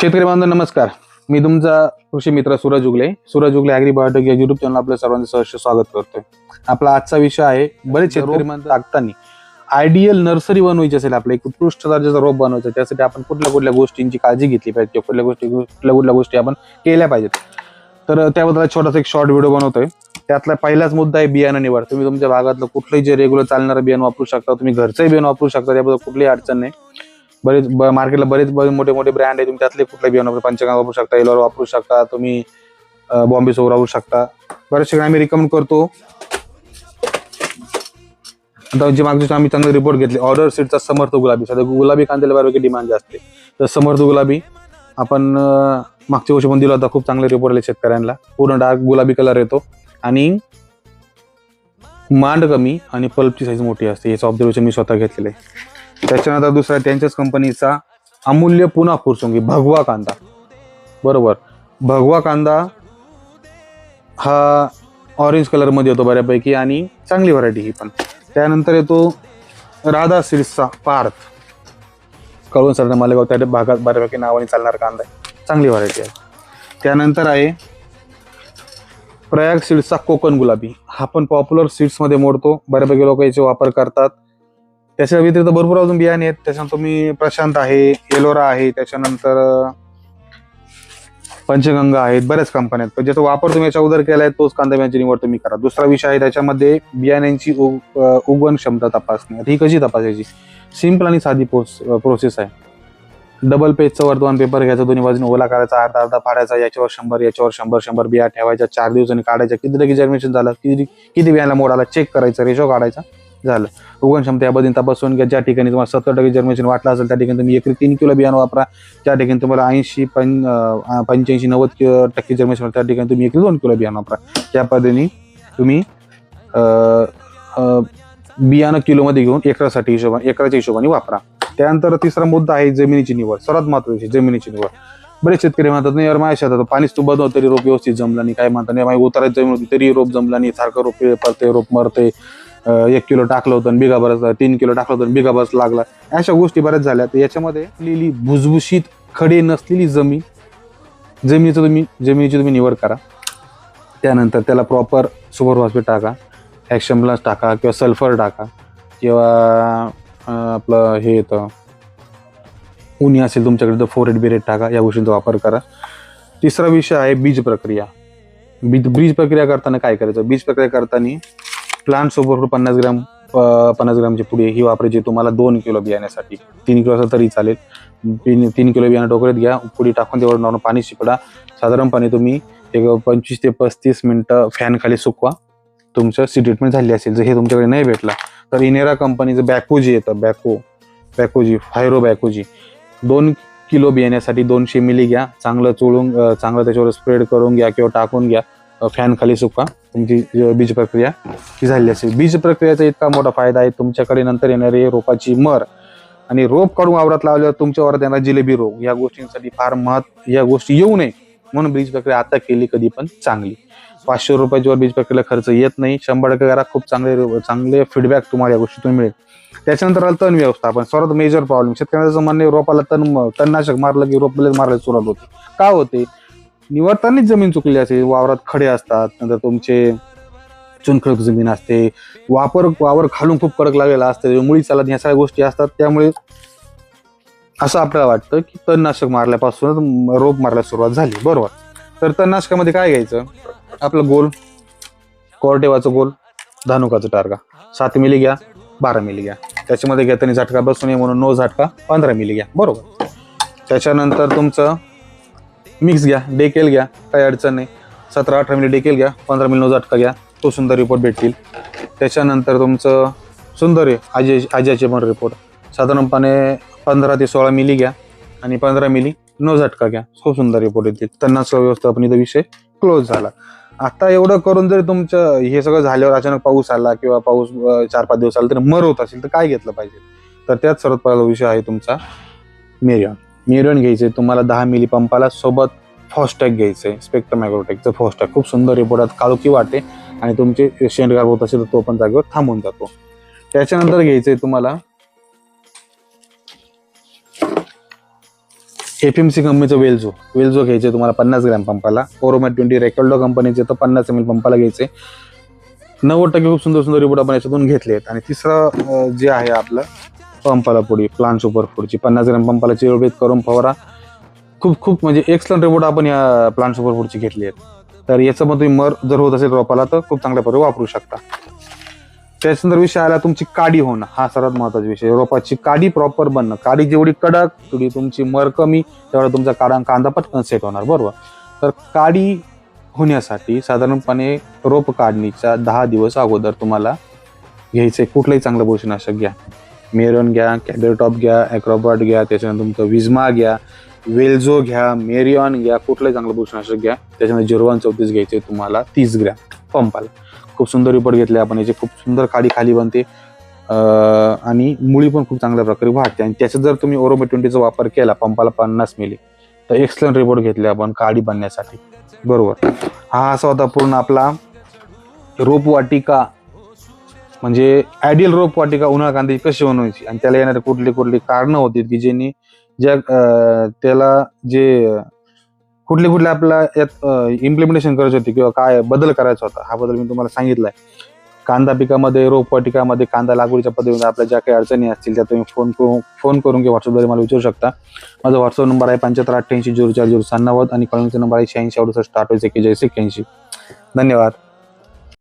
शेतकरी बांधव नमस्कार. मी तुमचा कृषी मित्र सूरज उगले. सूरज उगले अॅग्री बायोटेक या युट्यूब चॅनल आपल्या सर्वांचं सहर्ष स्वागत करतोय. आपला आजचा विषय आहे बरेच शेतकरी टाकताना आयडियल नर्सरी बनवायची असेल आपल्या एक उत्कृष्ट दर्जाचा रोप बनवायचा त्यासाठी आपण कुठल्या कुठल्या गोष्टींची काळजी घेतली पाहिजे कुठल्या गोष्टी कुठल्या कुठल्या गोष्टी आपण केल्या पाहिजेत. तर त्याबद्दल एक छोटासा एक शॉर्ट व्हिडिओ बनवतोय. त्यातला पहिलाच मुद्दा आहे बियाणं निवड. तुम्ही तुमच्या भागातलं कुठलंही जे रेग्युलर चालणारं बियाणं वापरू शकता तुम्ही घरचंही बियाणं वापरू शकता त्याबद्दल कुठलीही अडचण नाही. बरेच ब- मार्केटला बरेच मोठे मोठे ब्रँड आहे. तुम्ही त्यातले कुठले बियाणं वापरू पंचगाव वापरू शकता एलोर वापरू शकता तुम्ही बॉम्बे सोर वापरू शकता. बरेचसे आम्ही रिकमेंड करतो. आता जे मागच्या आम्ही चांगले रिपोर्ट घेतले. ऑर्डर सीटचा समर्थ गुलाबी. सध्या गुलाबी कांद्याला बऱ्यापैकी डिमांड जास्त आहे. तर समर्थ गुलाबी. आपण मागच्या वर्षी पण दिला होता खूप चांगले रिपोर्ट आले शेतकऱ्यांना. पूर्ण डार्क गुलाबी कलर येतो. आणि मांड कमी आणि पल्पची साईज मोठी असते. याचं ऑब्झर्वेशन मी स्वतः घेतलेलं आहे. त्याच्यानंतर दुसरा त्यांच्याच कंपनीचा अमूल्य पुन्हा फुरसुंगी भगवा कांदा. बरोबर. भगवा कांदा हा ऑरेंज कलरमध्ये येतो बऱ्यापैकी आणि चांगली व्हरायटी ही पण. त्यानंतर येतो राधा सिरसा पार्थ. कळून सरना मालेगाव त्या भागात बऱ्यापैकी नावाने चालणार कांदा आहे. चांगली व्हरायटी आहे. त्यानंतर आहे प्रयाग सीड्सचा कोकण गुलाबी. हा पण पॉप्युलर सीड्समध्ये मोडतो. बऱ्यापैकी लोक याचे वापर करतात. त्याच्या व्यतिरिक्त भरपूर अजून बियाणे आहेत. त्याच्यानंतर तुम्ही प्रशांत आहे एलोरा आहे त्याच्यानंतर पंचगंगा आहेत बऱ्याच कंपन्या आहेत. पण ज्याचा वापर तुम्ही याच्या उदर केलाय तोच कांदा बियांची निवड तुम्ही करा. दुसरा विषय आहे त्याच्यामध्ये बियाण्यांची उग- उगवण क्षमता तपासणी. ही कशी तपासायची? सिंपल आणि साधी प्रोसेस आहे. डबल पेजचं वर्तमान पेपर घ्यायचा दोन्ही बाजूने ओला करायचा अर्धा अर्धा फाडायचा याच्यावर शंभर याच्यावर शंभर शंभर बिया ठेवायच्या चार दिवसांनी काढायच्या. किती टक्के जर्मिनेशन झालं किती किती बियाला मोड आला चेक करायचा रेशो काढायचा. झालं. उगवण क्षमता याबद्दल तपासून घ्या. ज्या ठिकाणी तुम्हाला सत्तर टक्के जर्मिनेशन वाटलं असेल त्या ठिकाणी तुम्ही एकरी तीन किलो बियाणं वापरा. त्या ठिकाणी तुम्हाला ऐंशी पं पंच्याऐंशी नव्वद किलो टक्के जर्मिनेशन त्या ठिकाणी तुम्ही एकरी दोन किलो बियाणं वापरा. त्या पद्धतीने तुम्ही बियाणं किलोमध्ये घेऊन एकरासाठी हिशोबाने एकराच्या हिशोबाने वापरा. त्यानंतर तिसरा मुद्दा आहे जमिनीची निवड. सर्वात महत्वाची जमिनीची निवड. बरेच शेतकरी म्हणतात नाही यार माझ्या शेतात पाणीच तू बदल तरी रोप व्यवस्थित जमला नाही. काय म्हणतात नाही माझ्या उतारायची जमीन होती तरी रोप जमला नाही सारखं रोप पडते रोप मरते एक किलो टाकलं होतं आणि बिगा बरस तीन किलो टाकलं होतं आणि बिगा बरस लागला. अशा गोष्टी बऱ्याच झाल्या. तर याच्यामध्ये लिहिली भुसभुशीत खडे नसलेली जमीन जमिनीचं तुम्ही जमिनीची तुम्ही निवड करा. त्यानंतर त्याला प्रॉपर सुपर फॉस्फेट टाका ॲक्शन प्लस टाका किंवा सल्फर टाका किंवा आपलं हे येतं. उन्ही असेल तुमच्याकडे तर फोरेट बिरेट टाका. या गोष्टींचा वापर करा. तिसरा विषय आहे बीज प्रक्रिया. बीज बीज प्रक्रिया करताना काय करायचं? बीज प्रक्रिया करताना प्लांट सोबत पन्नास ग्राम पन्नास ग्रामची पुडी ही वापरायची तुम्हाला दोन किलो बियाण्यासाठी. तीन किलो असं तरी चालेल. तीन तीन किलो बियाणं टोकरीत घ्या. पुडी टाकून त्यावर नॉर्मल पाणी शिपडा. साधारणपणे तुम्ही एक पंचवीस ते पस्तीस मिनटं फॅन खाली सुकवा. तुमचं सी ट्रीटमेंट झाली असेल. जर हे तुमच्याकडे नाही भेटला तर इनेरा कंपनीचं बॅकोजी येतं बॅको बॅकोजी फायरो बॅकोजी दोन किलो बियाण्यासाठी दोनशे मिली घ्या. चांगलं चोळून चांगलं त्याच्यावर स्प्रेड करून घ्या किंवा टाकून घ्या. फॅन खाली सुका तुमची बीज प्रक्रिया ही झाली असेल. बीज प्रक्रियेचा इतका मोठा फायदा आहे तुमच्याकडे नंतर येणारे रोपाची मर आणि रोप काढून वावरात लावल्यावर तुमच्या वरात येणार जिलेबी रोग या गोष्टींसाठी फार महत् या गोष्टी येऊ नये म्हणून बीज प्रक्रिया आता केली कधी पण चांगली. पाचशे रुपयाच्या बीज प्रक्रियेला खर्च येत नाही. शंभर टक्के करा खूप चांगले चांगले फीडबॅक तुम्हाला या गोष्टीतून मिळेल. त्याच्यानंतर आलं तण व्यवस्थापन. सर्वात मेजर प्रॉब्लेम शेतकऱ्याचं म्हणणे रोपाला तण तणनाशक मारलं की रोप लगेच मारायला सुरुवात होते. का होते? निवडतानाच जमीन चुकली असते. वावरात खडे असतात नंतर तुमचे चुनखडक जमीन असते वापर वावर खालून खूप कडक लागलेला असते मुळी चालत ह्या सगळ्या गोष्टी असतात. त्यामुळे असं आपल्याला वाटतं की तणनाशक मारल्यापासूनच रोप मारायला सुरुवात झाली. बरोबर. तर तणनाशकामध्ये काय घ्यायचं? आपलं गोल कोरटेवाचं गोल धानुकाचं टारगा. सात मिली घ्या बारा मिली घ्या. त्याच्यामध्ये घेताना झटका बसून ये म्हणून नो झटका पंधरा मिली घ्या. बरोबर. त्याच्यानंतर तुमचं मिक्स घ्या डेकेल घ्या काही अडचण नाही. सतरा अठरा मिली डेकेल घ्या पंधरा मिली नो घ्या तो सुंदर रिपोर्ट भेटतील. त्याच्यानंतर तुमचं सुंदर आजे आजी आज्याचे पण रिपोर्ट साधारणपणे पंधरा ते सोळा मिली घ्या आणि पंधरा मिली नो झटका घ्या खूप सुंदर रिपोर्ट येतील. तन्नाच व्यवस्थापनेचा विषय क्लोज झाला. आता एवढं करून जरी तुमचं हे सगळं झाल्यावर अचानक पाऊस आला किंवा पाऊस चार पाच दिवस आला तरी मर होत असेल तर काय घेतलं पाहिजे? तर त्यात सर्वात पहिला विषय आहे तुमचा मेरियॉन. मेरियन घ्यायचे तुम्हाला दहा मिली पंपाला सोबत फॉस्टॅग घ्यायचंय स्पेक्ट्रम ॲग्रोटेकचं फॉस्टॅग खूप सुंदर रिपोर्टात काळोखी वाटते आणि तुमचे शेंडगार होत असेल तर तो पण जागेवर थांबून जातो. त्याच्यानंतर घ्यायचं आहे तुम्हाला एफ एम सी कंपनीचं वेल्झो वेल्झो घ्यायचे तुम्हाला पन्नास ग्रॅम पंपाला ओरोमॅट ट्वेंटी रेकॉल्डो कंपनीचे तर पन्नास एम एल पंपाला घ्यायचे नव्वद टक्के खूप सुंदर सुंदर रिपोर्ट आपण याच्यातून घेतले आहेत आणि तिसरं जे आहे आपलं पंपाला पुडी प्लांट सुपर फूडची पन्नास ग्रॅम पंपाला चिरोबेत करून फवारा. खूप खूप म्हणजे एक्सलंट रिपोर्ट आपण या प्लांट सुपर फूडची घेतली आहेत. तर याचं मग तुम्ही मर जर होत असेल रोपाला तर खूप चांगल्या प्रकारे वापरू शकता. त्याच्यानंतर विषय आला तुमची काडी होणं. हा सर्वात महत्त्वाचा विषय. रोपाची काडी प्रॉपर बनणं. काडी जेवढी कडक तेवढी तुमची मर कमी तेवढा तुमचा काढा कांदा पटकन सेट होणार. बरोबर? तर काडी होण्यासाठी साधारणपणे रोप काढणीच्या दहा दिवस अगोदर तुम्हाला घ्यायचे. कुठलंही चांगलं बुरशीनाशक घ्या. मेरॉन घ्या कॅबेरटॉप घ्या ॲक्रॉबॉट घ्या त्याच्यानंतर तुमचं विजमा घ्या वेल्झो घ्या मेरियॉन घ्या कुठलंही चांगलं बुरशीनाशक घ्या त्याच्यानंतर जिरवान चौतीस घ्यायचे तुम्हाला तीस ग्रॅम पंपाला. खूप सुंदर रिपोर्ट घेतले आपण याची खूप सुंदर काडी खाली बनते. आणि मुळी पण खूप चांगल्या प्रकारे वाढते. आणि त्याचं जर तुम्ही ओरोमे ट्वेंटीचा वापर केला पंपाला पन्नास मिली तर एक्सलंट रिपोर्ट घेतले आपण काडी बनण्यासाठी. बरोबर. हा असा होता पूर्ण आपला रोपवाटिका म्हणजे आयडियल रोपवाटिका उन्हाळा कांदी कशी बनवायची? आणि त्याला येणारे कुठली कुठली कारणं होती की ज्यांनी ज्या त्याला जे कुठले कुठले आपला यात इम्प्लिमेंटेशन करायचे होते किंवा काय बदल करायचा होता हा बदल मी तुम्हाला सांगितलाय. कांदा पिकामध्ये रोपवाटिकामध्ये कांदा लागवडीच्या पद्धतीमध्ये आपल्या ज्या काही अडचणी असतील त्या तुम्ही फोन करून फोन करून किंवा व्हॉट्सअपद्वारे मला विचारू शकता. माझा व्हॉट्सअप नंबर आहे पंच्याहत्तर अठ्ठ्याऐंशी झिरो चार झिरो सन्नवद आणि कॉलिंगचा नंबर आहे शहाऐंशी अडुसष्ट अठ्ठावीस एक्केचाळीस एक्क्याऐंशी. धन्यवाद.